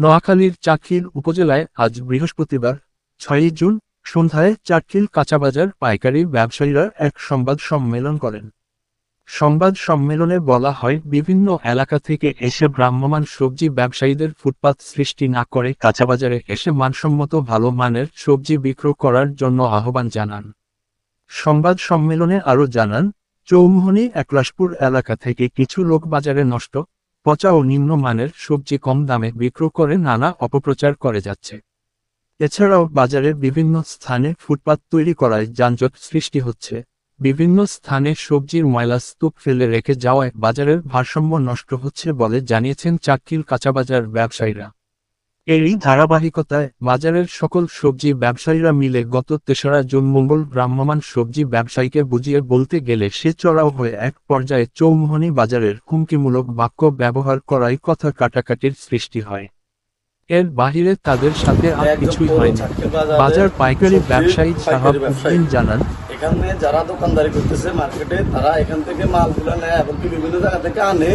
নোয়াখালীর চাটখিল উপজেলায় আজ বৃহস্পতিবার, ছয়ই জুন, সন্ধ্যায় চাটখিল কাঁচাবাজার পাইকারি ব্যবসায়ীরা এক সংবাদ সম্মেলন করেন। সংবাদ সম্মেলনে বলা হয়, বিভিন্ন এলাকা থেকে এসে ভ্রাম্যমাণ সবজি ব্যবসায়ীদের ফুটপাত সৃষ্টি না করে কাঁচাবাজারে এসে মানসম্মত ভালো মানের সবজি বিক্রয় করার জন্য আহ্বান জানান। সংবাদ সম্মেলনে আরও জানান, চৌমুহনী একলাশপুর এলাকা থেকে কিছু লোক বাজারে নষ্ট পচা ও নিম্নমানের সবজি কম দামে বিক্রয় করে নানা অপপ্রচার করে যাচ্ছে। এছাড়াও বাজারের বিভিন্ন স্থানে ফুটপাত তৈরি করায় যানজট সৃষ্টি হচ্ছে। বিভিন্ন স্থানে সবজির ময়লা স্তূপ ফেলে রেখে যাওয়ায় বাজারের ভারসাম্য নষ্ট হচ্ছে বলে জানিয়েছেন চাক্কিল কাঁচাবাজার ব্যবসায়ীরা। এরই ধারাবাহিকতায় বাজারের সকল সবজি ব্যবসায়ীরা মিলে গত তেসরা জুন মঙ্গল ভ্রাম্যমাণ সবজি ব্যবসায়ীকে বুঝিয়ে বলতে গেলে সে চড়াও হয়ে এক পর্যায়ে চৌমোহনী বাজারের হুমকিমূলক বাক্য ব্যবহার করাই কথা কাটাকাটির সৃষ্টি হয়। এর বাহিরে তাদের সাথে আর কিছুই হয়নি। বাজার পাইকারি ব্যবসায়ী সাহাব উদ্দিন জানান এখানে যারা দোকানদারি করতেছে মার্কেটে তারা এখান থেকে মালগুলো নেয় এবং কি বিভিন্ন জায়গা থেকে আনে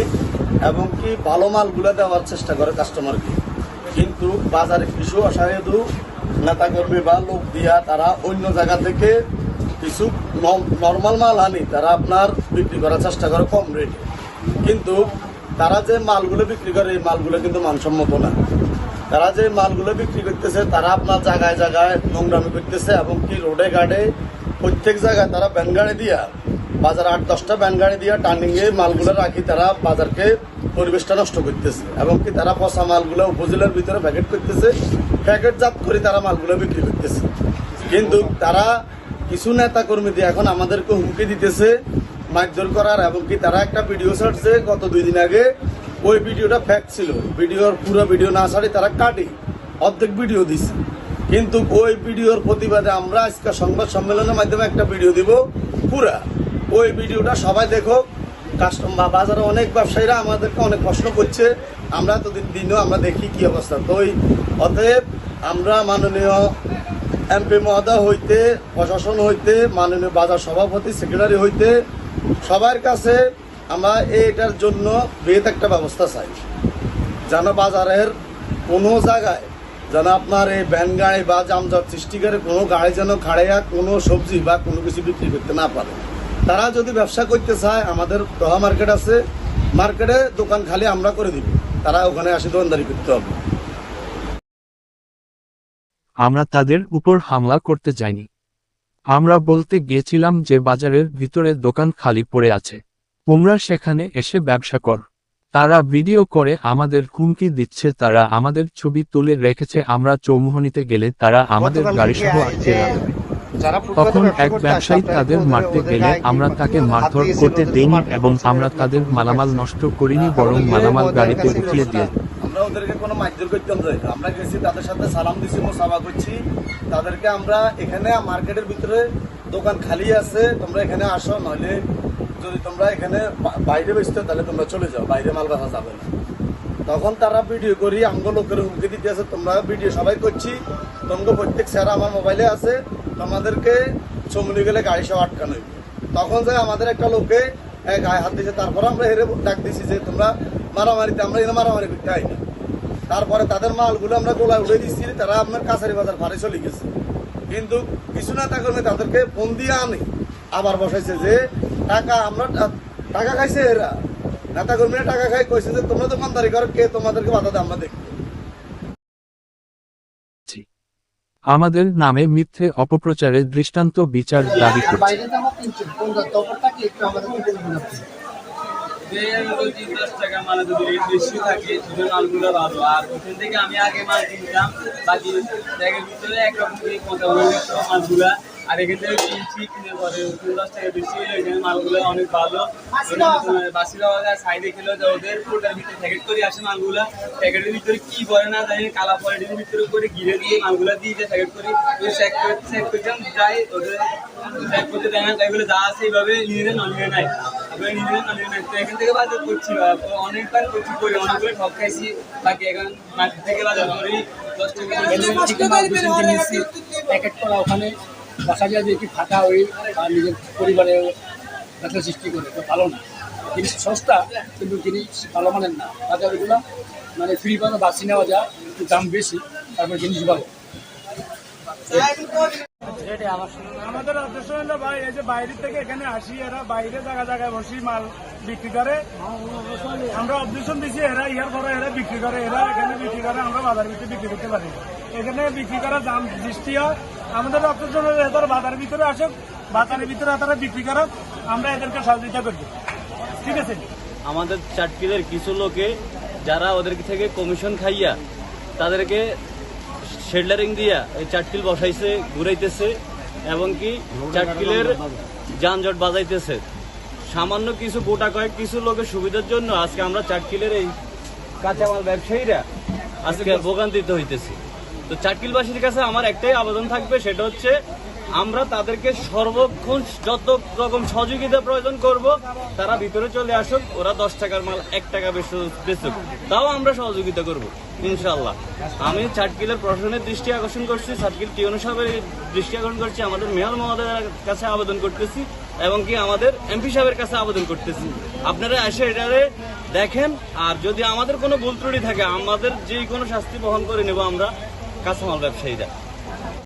এবং কি ভালো মালগুলো দেওয়ার চেষ্টা করে কাস্টমারকে কিন্তু বাজারে কিছু অসাধু নেতাকর্মী বা লোক দিয়া তারা অন্য জায়গা থেকে কিছু নর্মাল মাল আনি, তারা আপনার বিক্রি করার চেষ্টা করে কম রেটে কিন্তু তারা যে মালগুলো বিক্রি করে, এই মালগুলো কিন্তু মানসম্মত না। তারা যে মালগুলো বিক্রি করতেছে, তারা আপনার জায়গায় জায়গায় নোংরামি করতেছে এবং কি রোডে ঘাটে প্রত্যেক জায়গায় তারা ব্যান গাড়ি দিয়া বাজার আট, দশটা ব্যান গাড়ি দিয়ে টার্নিং এ মালগুলো রাখি তারা বাজারকে পরিবেশটা নষ্ট করতেছে। এবং কি তারা পচা মালগুলো উপজেলার ভিতরে প্যাকেট করতেছে, প্যাকেট প্যাকেটজাত করে তারা মালগুলো বিক্রি করতেছে। কিন্তু তারা কিছু নেতা কর্মী দিয়ে এখন আমাদেরকে হুমকি দিতেছে, মারধর করার, এবং কি তারা একটা ভিডিও ছাড়ছে গত দুই দিন আগে। ওই ভিডিওটা ফ্যাক ছিল। ভিডিওর পুরো ভিডিও না ছাড়ি তারা কাটি, অর্ধেক ভিডিও দিছে। কিন্তু ওই ভিডিওর প্রতিবাদে আমরা আজকে সংবাদ সম্মেলনের মাধ্যমে একটা ভিডিও দিব পুরা। ওই ভিডিওটা সবাই দেখো। কাস্টমার বাজারে অনেক ব্যবসায়ীরা আমাদেরকে অনেক প্রশ্ন করছে। আমরা তো দিন দিনও আমরা দেখি কি অবস্থা। তো ওই অতএব আমরা মাননীয় এমপি মহোদয় হইতে, প্রশাসন হইতে, মাননীয় বাজার সভাপতি সেক্রেটারি হইতে সবার কাছে আমরা এটার জন্য বেদ একটা ব্যবস্থা চাই। যেন বাজারের কোনো জায়গায় যেন আপনার এই ভ্যান গাড়ি বা যানজট সৃষ্টি করে কোনো গাড়ি যেন খাড়াইয়া কোনো সবজি বা কোনো কিছু বিক্রি করতে না পারে। তারা যদি ব্যবসা করতে চায় আমাদের দহা মার্কেট আছে মার্কেটে দোকান খালি আমরা করে দিব। তারা ওখানে আসে দোকানদারি করতে হবে। আমরা তাদের উপর হামলা করতে যাইনি। আমরা বলতে গিয়েছিলাম যে বাজারের ভিতরে দোকান খালি পড়ে আছে। তোমরা সেখানে এসে ব্যবসা কর। তারা ভিডিও করে আমাদের হুমকি দিচ্ছে তারা আমাদের ছবি তুলে রেখেছে আমরা চৌমুহনীতে গেলে তারা আমাদের গাড়ি সহ আটকে রাখবে। তখন এক ব্যবসায়ী তাদের মারতে গেলে আমরা তাকে মারধর করতে দেইনি এবং আমরা তাদের মালামাল নষ্ট করিনি বরং মালামাল গাড়িতে উঠিয়ে দিয়ে আমরা ওদেরকে কোনো মারধর করতাম আমরা গেছি তাদের সাথে সালাম দিছি মোসাফা করছি। তাদেরকে আমরা এখানে মার্কেটের ভিতরে দোকান খালি আছে তোমরা এখানে আসো নইলে যদি তোমরা এখানে বাইরে বেচতে তাহলে তোমরা চলে যাও বাইরে মাল বেচা যাবে না। তখন তারা ভিডিও করি আমগো লোকের হুমকি দিতে আছে তোমরা ভিডিও সবাই করছি। তোমাকে প্রত্যেক স্যার আমার মোবাইলে আছে তোমাদেরকে চমনি গেলে গাড়ি সব আটকানো। তখন যে আমাদের একটা লোকে গায়ে হাত দিয়েছে তারপর আমরা হেরে ডাক দিছি যে, তোমরা মারামারিতে, আমরা এখানে মারামারি করতে হয় না তারপরে তাদের মালগুলো আমরা গোলায় উড়ে দিচ্ছি তারা আপনার কাছারি বাজার ফারে চলে গেছে। কিন্তু কিছু না থাকলে তাদেরকে ফোন দিয়ে আনে। আবার বসাইছে যে, টাকা আমরা টাকা খাইছে এরা। নেতা কর্মীরা টাকা খাই, কইছে যে, তোমরা দোকানদারি করো, কে তোমাদেরকে বাধা দেয়, আমরা দেখি আমাদের নামে মিথ্যে অপপ্রচারের দৃষ্টান্ত বিচার দাবি করছি। আমি আগে মাল কিনতাম, বাকি ভিতরে একরকম কথা বলে আর এখান থেকে কিনছি কিনে পরে দশ টাকা বেশি হলে এখানে মালগুলো অনেক ভালো। বাসিরা সাইডে খেলে যে ওদের পুরোটার ভিতরে প্যাকেট করে আসে মালগুলা। প্যাকেটের ভিতরে কি করে না জানি কালা পলিটির ভিতরে করে ঘিরে দিয়ে মালগুলা দিয়ে যে প্যাকেট করি। চেক করে চেক করতাম যাই ওদের চেক করতে দেয় না তাই বলে যা আছে এইভাবে নিয়ে নেন অনিয়ে নাই। তারপরে নিয়ে নেন নাই। তো এখান থেকে বাজার করছি অনেকবার করছি করি অনেকগুলো ঠক খাইছি। বাকি এখন মার্কেট থেকে বাজার করি। দশ টাকা প্যাকেট করা ওখানে দেখা যায় যে কি ফাটা ওই নিজের পরিবারে ব্যবসা সৃষ্টি করে তো ভালো না। জিনিস সস্তা কিন্তু জিনিস ভালো মানের না। বাজারগুলো মানে ফ্রি পানো বাসি নেওয়া যায় একটু দাম বেশি, তারপর জিনিস ভালো। আমাদের ভাই, এই যে বাইরে থেকে এখানে আসি, এরা বাইরে জায়গা জায়গায় বসি মাল বিক্রি করে। আমরা অবজেকশন দিছি, এরা ইয়ার পরে এরা বিক্রি করে, এরা এখানে বিক্রি করে, আমরা বাজার বিক্রি করতে পারি। এখানে বিক্রি করা দাম সৃষ্টি হয়। আমাদের হলো এদের বাজারের ভিতরে আসুক বাজারের ভিতরে তারা বিক্রি করুক, আমরা এদেরকে সহযোগিতা করব। ঠিক আছে? আমাদের চাটকিলের কিছু লোকে যারা ওদের থেকে কমিশন খাইয়া তাদেরকে শেডলারিং দিয়া এই চাটকিল বসাইছে, ঘুরাইতেছে, এবং কি চাটকিলের যানজট বাজাইতেছে। সামান্য কিছু গোটা কয়েক কিছু লোকের সুবিধার জন্য আজকে আমরা চাটকিলের এই কাঁচামাল ব্যবসায়ীরা আজকে ভোগান্তিতে হইতেছি। তো চাটকিলবাসীর কাছে আমার একটাই আবেদন থাকবে, সেটা হচ্ছে আমরা তাদেরকে সর্বক্ষণ যত রকম সহযোগিতা প্রয়োজন করব, তারা ভিতরে চলে আসুক, ওরা দশ টাকার মাল, এক টাকা বেচুক। তাও আমরা সহযোগিতা করব ইনশাল্লাহ আমি চাটকিলের প্রশাসনের দৃষ্টি আকর্ষণ করছি, চাটকিল টিউনো সাহেবের দৃষ্টি আকর্ষণ করছি, আমাদের মেয়র মহোদয়ের কাছে আবেদন করতেছি, এবং কি আমাদের এমপি সাহেবের কাছে আবেদন করতেছি। আপনারা এসে এটারে দেখেন, আর যদি আমাদের কোনো ভুল ত্রুটি থাকে, আমাদের যে কোনো শাস্তি বহন করে নেব আমরা কাঁচামাল ব্যবসায়ীরা।